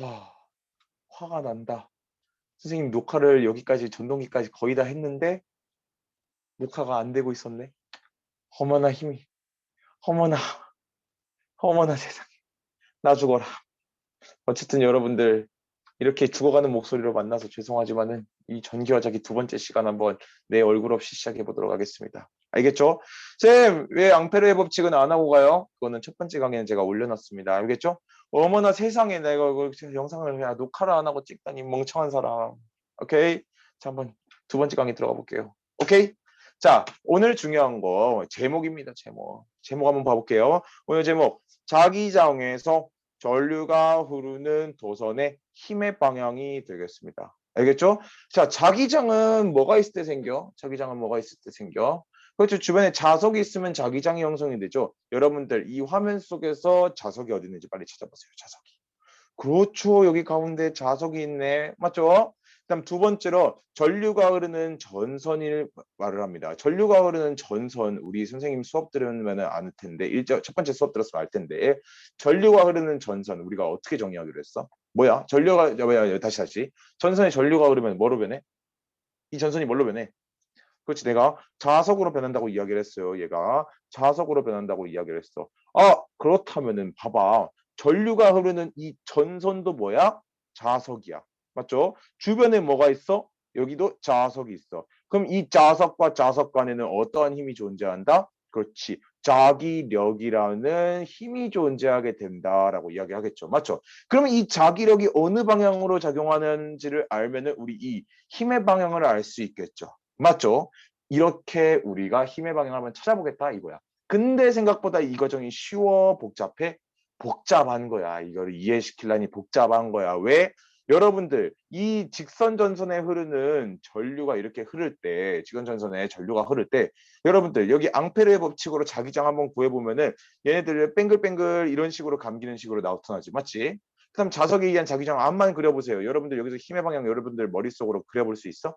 와, 화가 난다. 선생님 녹화를 여기까지 전동기까지 거의 다 했는데 녹화가 안 되고 있었네. 어머나 힘이. 어머나. 어머나 세상에. 나 죽어라. 어쨌든 여러분들 이렇게 죽어가는 목소리로 만나서 죄송하지만은 이 전기화자기 두 번째 시간 한번 내 얼굴 없이 시작해 보도록 하겠습니다. 알겠죠? 쌤, 왜 앙페르의 법칙은 안 하고 가요? 그거는 첫 번째 강의는 제가 올려놨습니다. 알겠죠? 어머나 세상에 내가 그 영상을 그냥 녹화를 안 하고 찍다니 멍청한 사람. 오케이? 자, 한번 두 번째 강의 들어가 볼게요. 오케이? 자, 오늘 중요한 거 제목입니다. 제목. 제목 한번 봐볼게요. 오늘 제목 자기장에서 전류가 흐르는 도선의 힘의 방향이 되겠습니다. 알겠죠? 자, 자기장은 뭐가 있을 때 생겨? 자기장은 뭐가 있을 때 생겨? 그렇죠. 주변에 자석이 있으면 자기장이 형성이 되죠. 여러분들 이 화면 속에서 자석이 어디 있는지 빨리 찾아보세요. 자석이. 그렇죠. 여기 가운데 자석이 있네. 맞죠? 그다음 두 번째로 전류가 흐르는 전선을 말을 합니다. 전류가 흐르는 전선 우리 선생님 수업 들으면 아는 텐데 일절 첫 번째 수업 들었으면 알 텐데 전류가 흐르는 전선 우리가 어떻게 정의하기로 했어? 뭐야? 전류가 뭐야? 다시 다시 전선에 전류가 흐르면 뭐로 변해? 이 전선이 뭘로 변해? 그렇지 내가 자석으로 변한다고 이야기를 했어요. 얘가 자석으로 변한다고 이야기를 했어. 아 그렇다면은 봐봐 전류가 흐르는 이 전선도 뭐야? 자석이야. 맞죠? 주변에 뭐가 있어? 여기도 자석이 있어. 그럼 이 자석과 자석 간에는 어떠한 힘이 존재한다? 그렇지. 자기력이라는 힘이 존재하게 된다라고 이야기하겠죠. 맞죠? 그러면 이 자기력이 어느 방향으로 작용하는지를 알면은 우리 이 힘의 방향을 알 수 있겠죠. 맞죠? 이렇게 우리가 힘의 방향을 한번 찾아보겠다 이거야. 근데 생각보다 이 과정이 쉬워 복잡해? 복잡한 거야. 이거를 이해시키려니 복잡한 거야. 왜? 여러분들 이 직선 전선에 흐르는 전류가 이렇게 흐를 때 직선 전선에 전류가 흐를 때 여러분들 여기 앙페르의 법칙으로 자기장 한번 구해 보면은 얘네들 뱅글뱅글 이런 식으로 감기는 식으로 나타나지 맞지? 그다음 자석에 의한 자기장 암만 그려보세요. 여러분들 여기서 힘의 방향 여러분들 머릿속으로 그려볼 수 있어?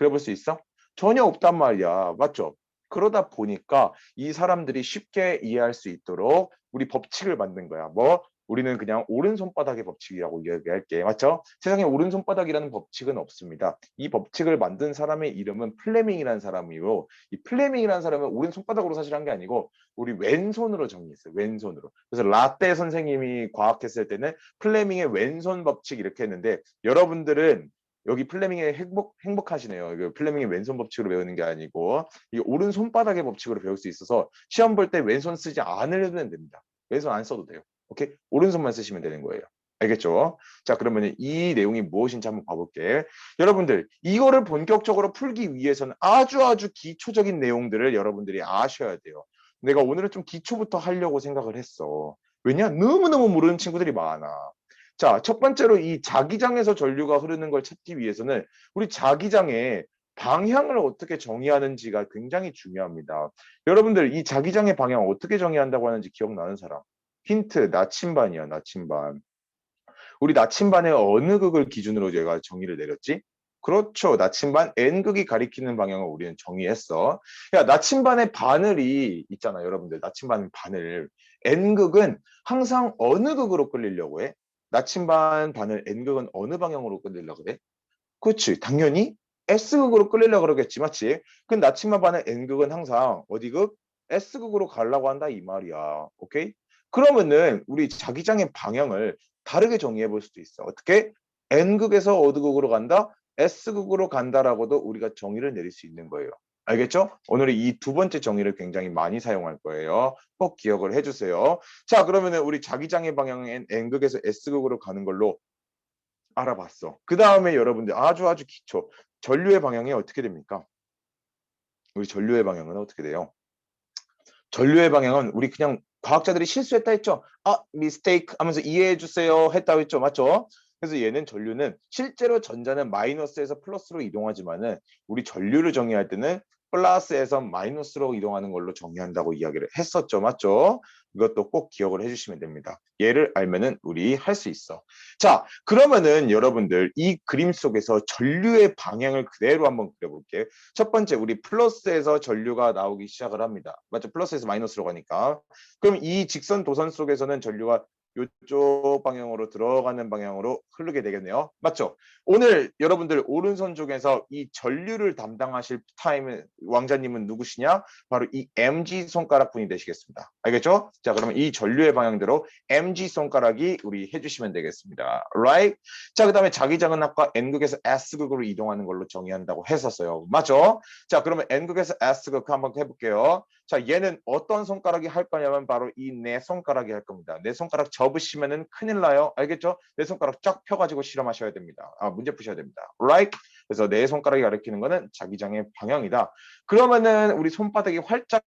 그려볼 수 있어? 전혀 없단 말이야. 맞죠? 그러다 보니까 이 사람들이 쉽게 이해할 수 있도록 우리 법칙을 만든 거야. 뭐? 우리는 그냥 오른손바닥의 법칙이라고 이야기할게. 맞죠? 세상에 오른손바닥이라는 법칙은 없습니다. 이 법칙을 만든 사람의 이름은 플레밍이라는 사람이고 이 플레밍이라는 사람은 오른손바닥으로 사실 한 게 아니고 우리 왼손으로 정리했어요. 왼손으로. 그래서 라떼 선생님이 과학했을 때는 플레밍의 왼손 법칙 이렇게 했는데 여러분들은 여기 플레밍의 행복, 행복하시네요. 이거 플레밍의 왼손 법칙으로 배우는 게 아니고 이 오른 손바닥의 법칙으로 배울 수 있어서 시험 볼 때 왼손 쓰지 않으려면 됩니다. 왼손 안 써도 돼요. 오케이? 오른손만 쓰시면 되는 거예요. 알겠죠? 자, 그러면 이 내용이 무엇인지 한번 봐볼게. 여러분들, 이거를 본격적으로 풀기 위해서는 아주 아주 기초적인 내용들을 여러분들이 아셔야 돼요. 내가 오늘은 좀 기초부터 하려고 생각을 했어. 왜냐? 너무너무 모르는 친구들이 많아. 자, 첫 번째로 이 자기장에서 전류가 흐르는 걸 찾기 위해서는 우리 자기장의 방향을 어떻게 정의하는지가 굉장히 중요합니다. 여러분들 이 자기장의 방향 어떻게 정의한다고 하는지 기억나는 사람? 힌트, 나침반이야, 나침반. 우리 나침반의 어느 극을 기준으로 제가 정의를 내렸지? 그렇죠. 나침반 N극이 가리키는 방향을 우리는 정의했어. 야, 나침반의 바늘이 있잖아, 여러분들. 나침반 바늘. N극은 항상 어느 극으로 끌리려고 해? 나침반 바늘 N극은 어느 방향으로 끌리려고 그래? 그렇지. 당연히 S극으로 끌리려고 그러겠지, 맞지? 그 나침반 바늘 N극은 항상 어디극? S극으로 가려고 한다 이 말이야. 오케이? 그러면은 우리 자기장의 방향을 다르게 정의해 볼 수도 있어. 어떻게? N극에서 어느 극으로 간다? S극으로 간다라고도 우리가 정의를 내릴 수 있는 거예요. 알겠죠? 오늘 이두 번째 정의를 굉장히 많이 사용할 거예요. 꼭 기억을 해주세요. 자, 그러면은 우리 자기장의 방향은 N극에서 S극으로 가는 걸로 알아봤어. 그 다음에 여러분들 아주 아주 기초. 전류의 방향이 어떻게 됩니까? 우리 전류의 방향은 어떻게 돼요? 전류의 방향은 우리 그냥 과학자들이 실수했다 했죠. 아, 미스테이크 하면서 이해해 주세요 했다 했죠. 맞죠? 그래서 얘는 전류는 실제로 전자는 마이너스에서 플러스로 이동하지만은 우리 전류를 정의할 때는 플러스에서 마이너스로 이동하는 걸로 정의한다고 이야기를 했었죠. 맞죠? 이것도 꼭 기억을 해주시면 됩니다. 얘를 알면은 우리 할 수 있어. 자, 그러면은 여러분들 이 그림 속에서 전류의 방향을 그대로 한번 그려볼게요. 첫 번째, 우리 플러스에서 전류가 나오기 시작을 합니다. 맞죠? 플러스에서 마이너스로 가니까. 그럼 이 직선 도선 속에서는 전류가 이쪽 방향으로 들어가는 방향으로 흐르게 되겠네요. 맞죠? 오늘 여러분들 오른손 쪽에서 이 전류를 담당하실 타임 왕자님은 누구시냐? 바로 이 MG 손가락 분이 되시겠습니다. 알겠죠? 자, 그러면 이 전류의 방향대로 MG 손가락이 우리 해주시면 되겠습니다. Right? 자, 그 다음에 자기장은 아까 N극에서 S극으로 이동하는 걸로 정의한다고 했었어요. 맞죠? 자, 그러면 N극에서 S극 한번 해볼게요. 자, 얘는 어떤 손가락이 할 거냐면 바로 이 내 손가락이 할 겁니다. 내 손가락 접으시면은 큰일 나요. 알겠죠? 내 손가락 쫙 펴가지고 실험하셔야 됩니다. 아, 문제 푸셔야 됩니다. Right? 그래서 내 손가락이 가리키는 거는 자기장의 방향이다. 그러면은 우리 손바닥이 활짝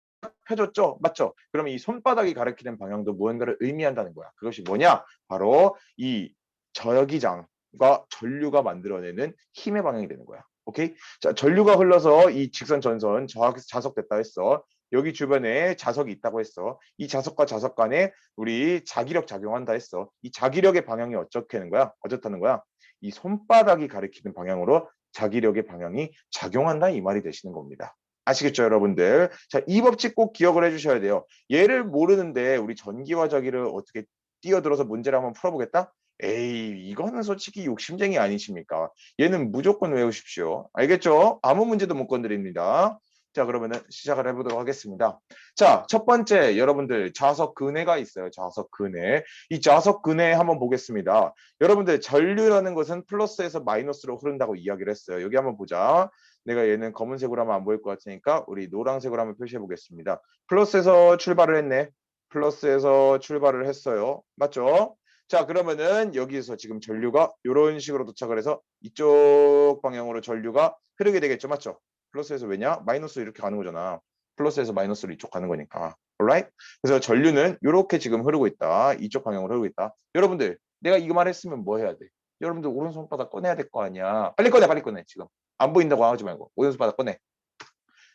펴졌죠? 맞죠? 그러면 이 손바닥이 가리키는 방향도 무언가를 의미한다는 거야. 그것이 뭐냐? 바로 이 저기장과 전류가 만들어내는 힘의 방향이 되는 거야. 오케이? 자, 전류가 흘러서 이 직선 전선 저하에서 자석됐다 했어. 여기 주변에 자석이 있다고 했어. 이 자석과 자석 간에 우리 자기력 작용한다 했어. 이 자기력의 방향이 어떻게 하는 거야? 어떻다는 거야? 이 손바닥이 가리키는 방향으로 자기력의 방향이 작용한다 이 말이 되시는 겁니다. 아시겠죠, 여러분들? 자, 이 법칙 꼭 기억을 해주셔야 돼요. 얘를 모르는데 우리 전기와 자기를 어떻게 뛰어들어서 문제를 한번 풀어보겠다? 에이, 이거는 솔직히 욕심쟁이 아니십니까? 얘는 무조건 외우십시오. 알겠죠? 아무 문제도 못 건드립니다. 자, 그러면은 시작을 해보도록 하겠습니다. 자, 첫 번째 여러분들 자석 근해가 있어요. 자석 근해. 이 자석 근해 한번 보겠습니다. 여러분들 전류라는 것은 플러스에서 마이너스로 흐른다고 이야기를 했어요. 여기 한번 보자. 내가 얘는 검은색으로 하면 안 보일 것 같으니까 우리 노란색으로 한번 표시해 보겠습니다. 플러스에서 출발을 했네. 플러스에서 출발을 했어요. 맞죠? 자, 그러면은 여기서 지금 전류가 이런 식으로 도착을 해서 이쪽 방향으로 전류가 흐르게 되겠죠. 맞죠? 플러스에서 왜냐? 마이너스 이렇게 가는 거잖아. 플러스에서 마이너스로 이쪽 가는 거니까. alright? 그래서 전류는 이렇게 지금 흐르고 있다. 이쪽 방향으로 흐르고 있다. 여러분들, 내가 이거 말했으면 뭐 해야 돼? 여러분들 오른손바닥 꺼내야 될 거 아니야. 빨리 꺼내, 빨리 꺼내, 지금. 안 보인다고 하지 말고. 오른손바닥 꺼내.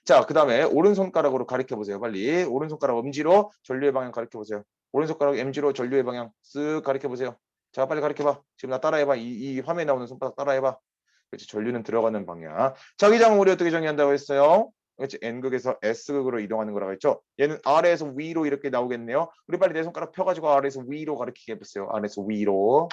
자, 그 다음에 오른손가락으로 가리켜 보세요. 빨리. 오른손가락 엄지로 전류의 방향 가리켜 보세요. 오른손가락 MG로 전류의 방향 쓱 가리켜 보세요. 자, 빨리 가리켜 봐. 지금 나 따라해봐. 이, 이 화면에 나오는 손바닥 따라해봐. 그렇지. 전류는 들어가는 방향. 자기장은 우리 어떻게 정의한다고 했어요? 그렇지. N극에서 S극으로 이동하는 거라고 했죠. 얘는 아래에서 위로 이렇게 나오겠네요. 우리 빨리 내 손가락 펴가지고 아래에서 위로 가리키게 해보세요. 아래에서 위로.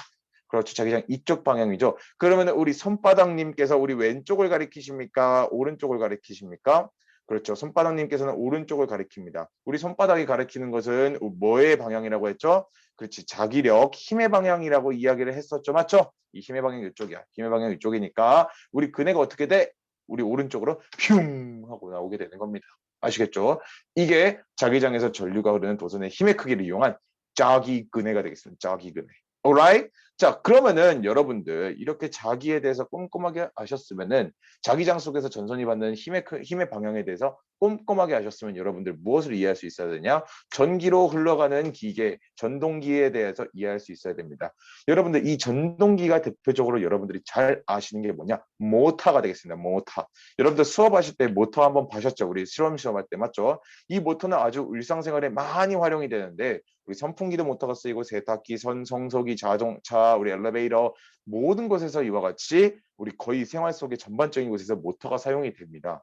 그렇죠. 자기장 이쪽 방향이죠. 그러면 우리 손바닥님께서 우리 왼쪽을 가리키십니까? 오른쪽을 가리키십니까? 그렇죠. 손바닥님께서는 오른쪽을 가리킵니다. 우리 손바닥이 가리키는 것은 뭐의 방향이라고 했죠? 그렇지. 자기력, 힘의 방향이라고 이야기를 했었죠. 맞죠? 이 힘의 방향이 이쪽이야. 힘의 방향이 이쪽이니까 우리 그네가 어떻게 돼? 우리 오른쪽으로 슝 하고 나오게 되는 겁니다. 아시겠죠? 이게 자기장에서 전류가 흐르는 도선의 힘의 크기를 이용한 자기 근해가 되겠습니다. 자기 근해. Alright? 자, 그러면은 여러분들 이렇게 자기에 대해서 꼼꼼하게 아셨으면은 자기장 속에서 전선이 받는 힘의 크- 힘의 방향에 대해서 꼼꼼하게 아셨으면 여러분들 무엇을 이해할 수 있어야 되냐? 전기로 흘러가는 기계, 전동기에 대해서 이해할 수 있어야 됩니다. 여러분들 이 전동기가 대표적으로 여러분들이 잘 아시는 게 뭐냐? 모터가 되겠습니다. 모터. 여러분들 수업하실 때 모터 한번 봐셨죠? 우리 실험 시험할 때 맞죠? 이 모터는 아주 일상생활에 많이 활용이 되는데 우리 선풍기도 모터가 쓰이고 세탁기, 선, 성소기, 자동차, 우리 엘리베이터 모든 곳에서 이와 같이 우리 거의 생활 속의 전반적인 곳에서 모터가 사용이 됩니다.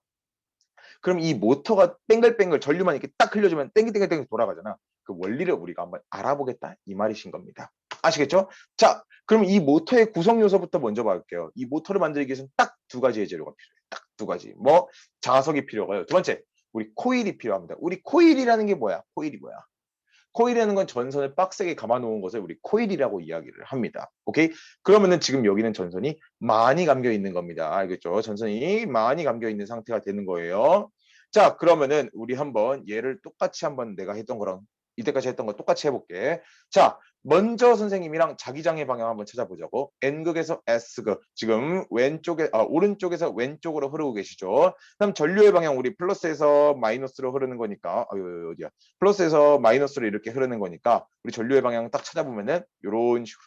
그럼 이 모터가 뱅글뱅글 전류만 이렇게 딱 흘려주면 땡글땡글땡글 돌아가잖아. 그 원리를 우리가 한번 알아보겠다 이 말이신 겁니다. 아시겠죠? 자, 그럼 이 모터의 구성 요소부터 먼저 볼게요. 이 모터를 만들기 위해서는 딱 두 가지의 재료가 필요해요. 딱 두 가지. 뭐 자석이 필요해요. 두 번째, 우리 코일이 필요합니다. 우리 코일이라는 게 뭐야? 코일이 뭐야? 코일이라는 건 전선을 빡세게 감아 놓은 것을 우리 코일이라고 이야기를 합니다. 오케이? 그러면은 지금 여기는 전선이 많이 감겨 있는 겁니다. 알겠죠? 전선이 많이 감겨 있는 상태가 되는 거예요. 자, 그러면은 우리 한번 얘를 똑같이 한번 내가 했던 거랑 이때까지 했던 거 똑같이 해볼게. 자, 먼저 선생님이랑 자기장의 방향 한번 찾아보자고. N극에서 S극. 지금 왼쪽에, 아, 오른쪽에서 왼쪽으로 흐르고 계시죠. 그럼 전류의 방향 우리 플러스에서 마이너스로 흐르는 거니까, 아, 여- 어디야? 플러스에서 마이너스로 이렇게 흐르는 거니까 우리 전류의 방향 딱 찾아보면은 요런 식으로,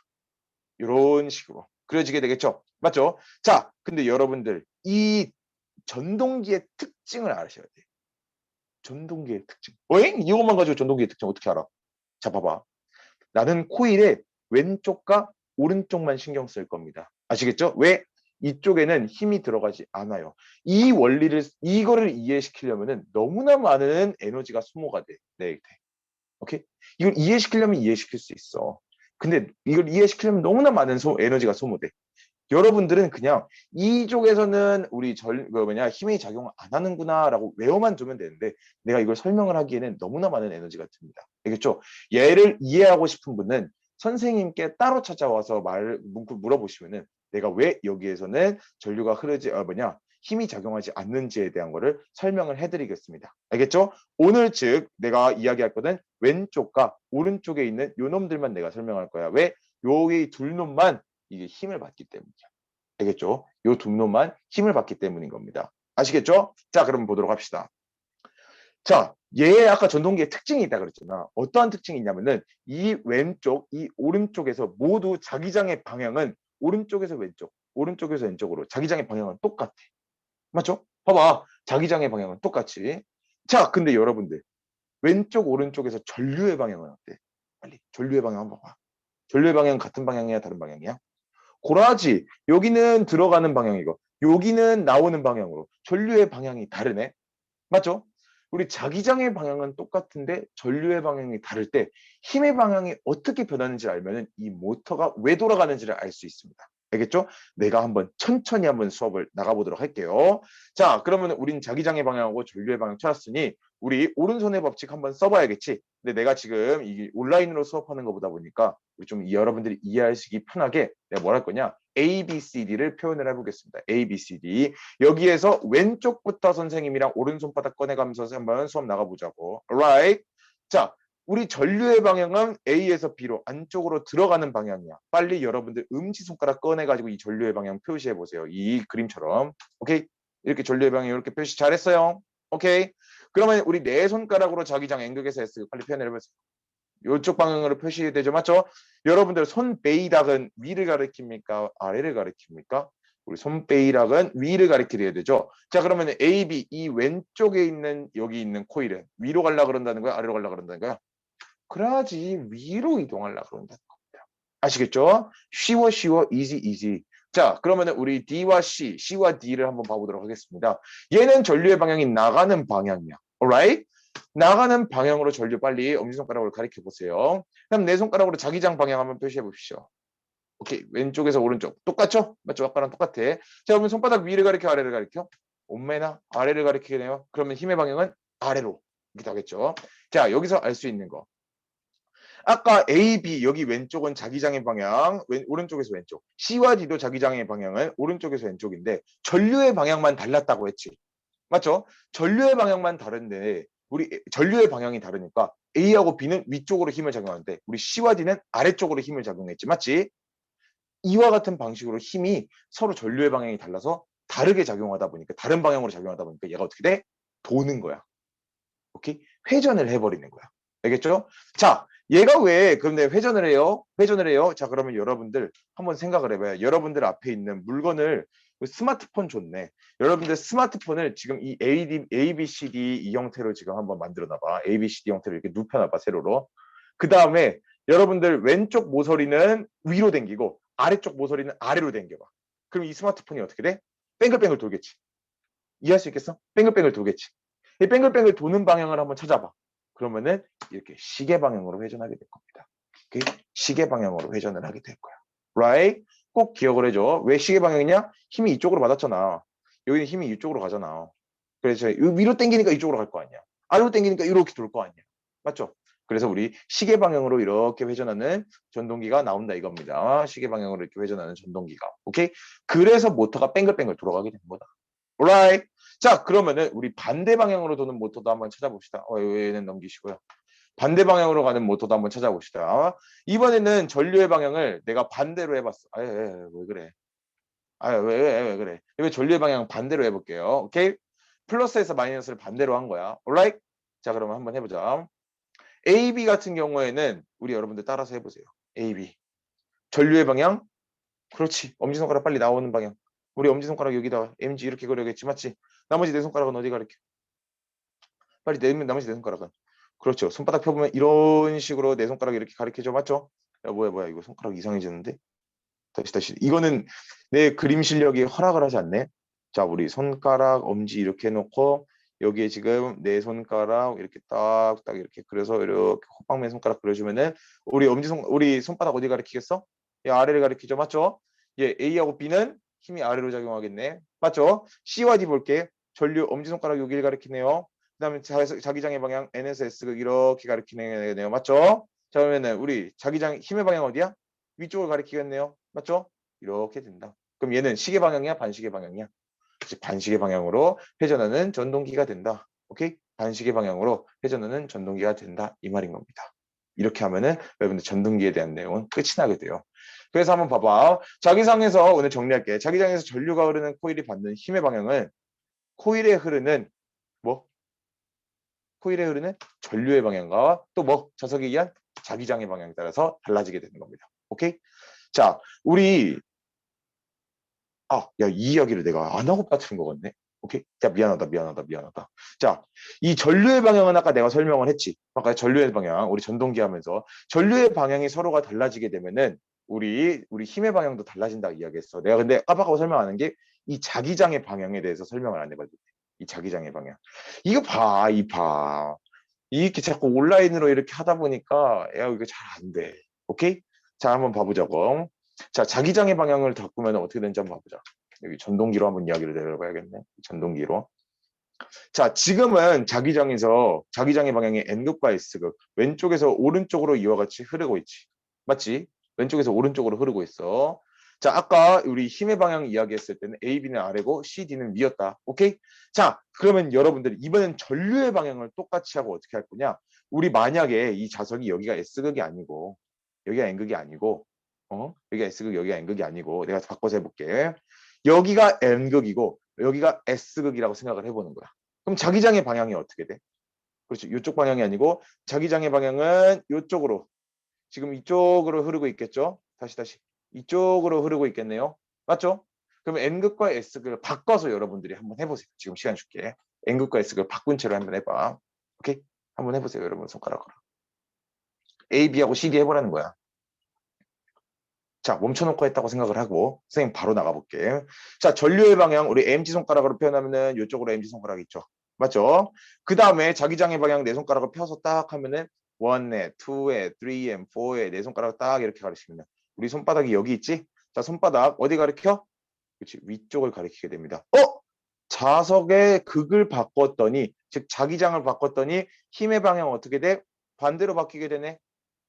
요런 식으로 그려지게 되겠죠. 맞죠? 자, 근데 여러분들 이 전동기의 특징을 아셔야 돼. 전동기의 특징. 어잉? 이것만 가지고 전동기의 특징 어떻게 알아? 자, 봐봐. 나는 코일에 왼쪽과 오른쪽만 신경 쓸 겁니다. 아시겠죠? 왜? 이쪽에는 힘이 들어가지 않아요. 이 원리를, 이거를 이해시키려면은 너무나 많은 에너지가 소모가 돼. 네, 돼. 오케이? 이걸 이해시키려면 이해시킬 수 있어. 근데 이걸 이해시키려면 너무나 많은 소, 에너지가 소모돼. 여러분들은 그냥 이쪽에서는 우리 절, 그 뭐냐, 힘의 작용을 안 하는구나라고 외워만 두면 되는데 내가 이걸 설명을 하기에는 너무나 많은 에너지가 듭니다. 알겠죠? 얘를 이해하고 싶은 분은 선생님께 따로 찾아와서 말, 묻고 물어보시면은 내가 왜 여기에서는 전류가 흐르지, 어, 뭐냐, 힘이 작용하지 않는지에 대한 거를 설명을 해드리겠습니다. 알겠죠? 오늘 즉 내가 이야기할 거는 왼쪽과 오른쪽에 있는 요 놈들만 내가 설명할 거야. 왜? 요기 둘 놈만 이게 힘을 받기 때문이야. 알겠죠? 요두 놈만 힘을 받기 때문인 겁니다. 아시겠죠? 자, 그럼 보도록 합시다. 자, 얘 아까 전동기의 특징이 있다 그랬잖아. 어떠한 특징이 있냐면은 이 왼쪽, 이 오른쪽에서 모두 자기장의 방향은 오른쪽에서 왼쪽, 오른쪽에서 왼쪽으로 자기장의 방향은 똑같아. 맞죠? 봐봐. 자기장의 방향은 똑같이. 자, 근데 여러분들 왼쪽 오른쪽에서 전류의 방향은 어때? 빨리 전류의 방향 한번 봐봐. 전류의 방향 같은 방향이야, 다른 방향이야? 고라지. 여기는 들어가는 방향이고 여기는 나오는 방향으로 전류의 방향이 다르네. 맞죠? 우리 자기장의 방향은 똑같은데 전류의 방향이 다를 때 힘의 방향이 어떻게 변하는지 알면은 이 모터가 왜 돌아가는지를 알 수 있습니다. 알겠죠? 내가 한번 천천히 한번 수업을 나가보도록 할게요. 자, 그러면 우린 자기장의 방향하고 전류의 방향 찾았으니 우리 오른손의 법칙 한번 써봐야겠지. 근데 내가 지금 이 온라인으로 수업하는 것보다 보니까 우리 좀 여러분들이 이해하시기 편하게 내가 뭘할 거냐? A, B, C, D를 표현을 해보겠습니다. A, B, C, D. 여기에서 왼쪽부터 선생님이랑 오른손바닥 꺼내가면서 한번 수업 나가보자고. Alright? 자, 우리 전류의 방향은 A에서 B로 안쪽으로 들어가는 방향이야. 빨리 여러분들 음지손가락 꺼내가지고 이 전류의 방향 표시해 보세요. 이 그림처럼. 오케이? 이렇게 전류의 방향 이렇게 표시 잘했어요. 오케이? 그러면 우리 네 손가락으로 자기장 N극에서 S 빨리 표현해 보세요. 이쪽 방향으로 표시되죠. 맞죠? 여러분들 손 베이락은 위를 가리킵니까? 아래를 가리킵니까? 우리 손 베이락은 위를 가리켜야 되죠. 자, 그러면 A, B 이 왼쪽에 있는 여기 있는 코일은 위로 갈라 그런다는 거야? 아래로 갈라 그런다는 거야? 그래야지 위로 이동하려 그런다는 겁니다. 아시겠죠? 쉬워 쉬워 easy easy. 자, 그러면 우리 D와 C, C와 D를 한번 봐보도록 하겠습니다. 얘는 전류의 방향이 나가는 방향이야. alright? 나가는 방향으로 전류 빨리 엄지손가락으로 가리켜 보세요. 그럼 내 손가락으로 자기장 방향 한번 표시해 보십시오. 오케이. 왼쪽에서 오른쪽. 똑같죠? 맞죠? 아까랑 똑같아. 자, 그러면 손바닥 위를 가리켜, 아래를 가리켜? 엄매나 아래를 가리키네요. 그러면 힘의 방향은 아래로. 이렇게 되겠죠? 자, 여기서 알 수 있는 거. 아까 A, B 여기 왼쪽은 자기장의 방향, 왼, 오른쪽에서 왼쪽. C와 D도 자기장의 방향은 오른쪽에서 왼쪽인데 전류의 방향만 달랐다고 했지. 맞죠? 전류의 방향만 다른데 우리 전류의 방향이 다르니까 A하고 B는 위쪽으로 힘을 작용하는데 우리 C와 D는 아래쪽으로 힘을 작용했지. 맞지? 이와 같은 방식으로 힘이 서로 전류의 방향이 달라서 다르게 작용하다 보니까 다른 방향으로 작용하다 보니까 얘가 어떻게 돼? 도는 거야. 오케이? 회전을 해버리는 거야. 알겠죠? 자, 얘가 왜 그런데 회전을 해요? 회전을 해요? 자, 그러면 여러분들 한번 생각을 해봐요. 여러분들 앞에 있는 물건을 스마트폰 좋네. 여러분들 스마트폰을 지금 이 AD, A, B, C, D 이 형태로 지금 한번 만들어 놔봐. A, B, C, D 형태로 이렇게 눕혀놔봐, 세로로. 그 다음에 여러분들 왼쪽 모서리는 위로 당기고 아래쪽 모서리는 아래로 당겨봐. 그럼 이 스마트폰이 어떻게 돼? 뱅글뱅글 돌겠지. 이해할 수 있겠어? 뱅글뱅글 돌겠지. 이 뱅글뱅글 도는 방향을 한번 찾아봐. 그러면은 이렇게 시계 방향으로 회전하게 될 겁니다. 시계 방향으로 회전을 하게 될 거야. Right? 꼭 기억을 해줘. 왜 시계 방향이냐? 힘이 이쪽으로 받았잖아. 여기는 힘이 이쪽으로 가잖아. 그래서 위로 당기니까 이쪽으로 갈 거 아니야. 아래로 당기니까 이렇게 돌 거 아니야. 맞죠? 그래서 우리 시계 방향으로 이렇게 회전하는 전동기가 나온다 이겁니다. 시계 방향으로 이렇게 회전하는 전동기가. 오케이? 그래서 모터가 뱅글뱅글 돌아가게 된 거다. Alright? 자, 그러면은 우리 반대 방향으로 도는 모터도 한번 찾아봅시다. 어, 얘는 넘기시고요. 반대 방향으로 가는 모터도 한번 찾아봅시다. 이번에는 전류의 방향을 내가 반대로 해봤어. 아, 왜, 왜, 왜 그래? 아, 왜, 왜, 왜 그래? 왜 전류의 방향 반대로 해볼게요. 오케이? 플러스에서 마이너스를 반대로 한 거야. alright? 자, 그러면 한번 해보자. AB 같은 경우에는 우리 여러분들 따라서 해보세요. AB. 전류의 방향? 그렇지. 엄지손가락 빨리 나오는 방향. 우리 엄지손가락 여기다 MG 이렇게 그려야겠지. 맞지? 나머지 내 손가락은 어디 가리켜? 빨리 내면 나머지 내 손가락은. 그렇죠. 손바닥 펴보면 이런 식으로 내 손가락 이렇게 가리켜줘. 맞죠? 야, 뭐야, 뭐야. 이거 손가락 이상해지는데? 다시, 다시. 이거는 내 그림 실력이 허락을 하지 않네. 자, 우리 손가락, 엄지 이렇게 해놓고 여기에 지금 내 손가락 이렇게 딱딱 이렇게 그래서 이렇게 호빵맨 손가락 그려주면은 우리 엄지 손 우리 손바닥 어디 가리키겠어? 이 아래를 가리키죠, 맞죠? 예, A하고 B는 힘이 아래로 작용하겠네, 맞죠? C와 D 볼게. 전류 엄지 손가락 여기를 가리키네요. 그 다음에 자, 자기장의 방향 N에서 S극 이렇게 가리키네요, 맞죠? 자 그러면은 우리 자기장 힘의 방향 어디야? 위쪽을 가리키겠네요, 맞죠? 이렇게 된다. 그럼 얘는 시계 방향이야, 반시계 방향이야? 즉 반시계 방향으로 회전하는 전동기가 된다. 오케이? 반시계 방향으로 회전하는 전동기가 된다. 이 말인 겁니다. 이렇게 하면은 여러분들 전동기에 대한 내용은 끝이 나게 돼요. 그래서 한번 봐봐. 자기장에서 오늘 정리할게. 자기장에서 전류가 흐르는 코일이 받는 힘의 방향은 코일에 흐르는 뭐? 코일에 흐르는 전류의 방향과 또 뭐? 자석에 의한 자기장의 방향에 따라서 달라지게 되는 겁니다. 오케이? 자, 우리 아, 야, 이 이야기를 내가 안 하고 빠뜨린 거 같네. 오케이? 자, 미안하다, 미안하다, 미안하다. 자, 이 전류의 방향은 아까 내가 설명을 했지. 아까 전류의 방향, 우리 전동기 하면서 전류의 방향이 서로가 달라지게 되면은 우리 우리 힘의 방향도 달라진다 이야기했어. 내가 근데 깜빡하고 설명하는 게 이 자기장의 방향에 대해서 설명을 안 해가지고 이 자기장의 방향. 이거 봐, 이 봐. 이렇게 자꾸 온라인으로 이렇게 하다 보니까 야 이거 잘 안 돼. 오케이? 자, 한번 봐보자고. 자, 자기장의 방향을 바꾸면 어떻게 되는지 한번 봐보자. 여기 전동기로 한번 이야기를 내려봐야겠네. 전동기로. 자, 지금은 자기장에서 자기장의 방향이 N극과 S극 왼쪽에서 오른쪽으로 이와 같이 흐르고 있지. 맞지? 왼쪽에서 오른쪽으로 흐르고 있어. 자, 아까 우리 힘의 방향 이야기했을 때는 A, B는 아래고 C, D는 위였다. 오케이? 자, 그러면 여러분들 이번엔 전류의 방향을 똑같이 하고 어떻게 할 거냐? 우리 만약에 이 자석이 여기가 S극이 아니고 여기가 N극이 아니고 어? 여기가 S극, 여기가 N극이 아니고 내가 바꿔서 해볼게. 여기가 N극이고 여기가 S극이라고 생각을 해보는 거야. 그럼 자기장의 방향이 어떻게 돼? 그렇지. 이쪽 방향이 아니고 자기장의 방향은 이쪽으로 지금 이쪽으로 흐르고 있겠죠? 다시 다시 이쪽으로 흐르고 있겠네요. 맞죠? 그럼 N극과 S극을 바꿔서 여러분들이 한번 해보세요. 지금 시간 줄게. N극과 S극을 바꾼 채로 한번 해봐. 오케이? 한번 해보세요. 여러분 손가락으로. A, B하고 C, D 해보라는 거야. 자, 멈춰놓고 했다고 생각을 하고 선생님 바로 나가볼게. 자, 전류의 방향 우리 MG 손가락으로 표현하면은 이쪽으로 MG 손가락 있죠. 맞죠? 그 다음에 자기장의 방향 내 손가락을 펴서 딱 하면은 1에, 2에, 3에, 4에 내 손가락 딱 이렇게 가리키면 우리 손바닥이 여기 있지? 자, 손바닥 어디 가리켜? 그렇지, 위쪽을 가리키게 됩니다. 어? 자석의 극을 바꿨더니 즉 자기장을 바꿨더니 힘의 방향 어떻게 돼? 반대로 바뀌게 되네.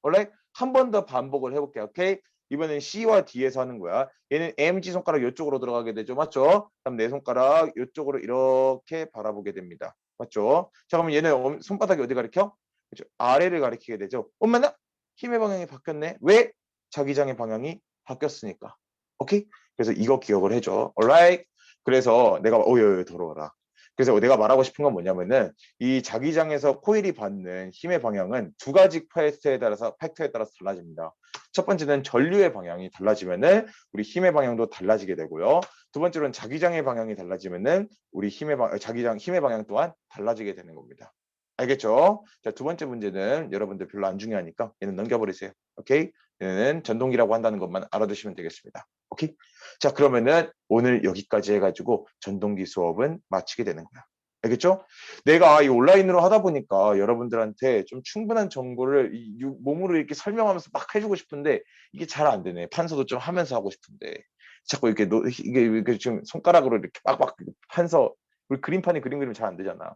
원래 한 번 더 반복을 해볼게요. 오케이? 이번엔 C와 D에서 하는 거야. 얘는 MG 손가락 이쪽으로 들어가게 되죠. 맞죠? 그럼 내 손가락 이쪽으로 이렇게 바라보게 됩니다. 맞죠? 자, 그러면 얘는 손바닥이 어디 가리켜? 그렇죠? 아래를 가리키게 되죠. 엄마나 힘의 방향이 바뀌었네. 왜? 자기장의 방향이 바뀌었으니까. 오케이? 그래서 이거 기억을 해줘. alright? 그래서 내가 어여 더러워라. 그래서 내가 말하고 싶은 건 뭐냐면은 이 자기장에서 코일이 받는 힘의 방향은 두 가지 팩트에 따라서 팩트에 따라서 달라집니다. 첫 번째는 전류의 방향이 달라지면은 우리 힘의 방향도 달라지게 되고요. 두 번째로는 자기장의 방향이 달라지면은 우리 힘의 방 자기장 힘의 방향 또한 달라지게 되는 겁니다. 알겠죠? 자, 두 번째 문제는 여러분들 별로 안 중요하니까 얘는 넘겨버리세요. 오케이? 얘는 전동기라고 한다는 것만 알아두시면 되겠습니다. 오케이? 자, 그러면은 오늘 여기까지 해가지고 전동기 수업은 마치게 되는 거야. 알겠죠? 내가 이 온라인으로 하다 보니까 여러분들한테 좀 충분한 정보를 이 몸으로 이렇게 설명하면서 막 해주고 싶은데 이게 잘 안 되네. 판서도 좀 하면서 하고 싶은데 자꾸 이렇게 노, 이게 지금 손가락으로 이렇게 빡빡 판서 우리 그림판에 그림 그리면 잘 안 되잖아.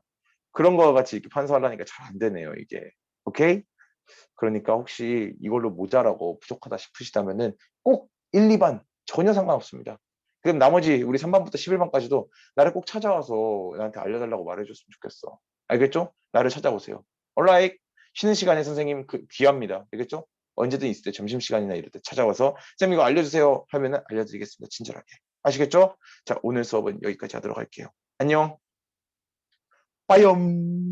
그런 거 같이 이렇게 판서하려니까 잘 안 되네요. 이게 오케이? 그러니까 혹시 이걸로 모자라고 부족하다 싶으시다면은 꼭 1, 2반 전혀 상관없습니다. 그럼 나머지 우리 3반부터 11반까지도 나를 꼭 찾아와서 나한테 알려달라고 말해줬으면 좋겠어. 알겠죠? 나를 찾아오세요. alright. 쉬는 시간에 선생님 그 귀합니다. 알겠죠? 언제든 있을 때 점심시간이나 이럴 때 찾아와서 쌤 이거 알려주세요 하면 은 알려드리겠습니다. 친절하게. 아시겠죠? 자 오늘 수업은 여기까지 하도록 할게요. 안녕. 빠염.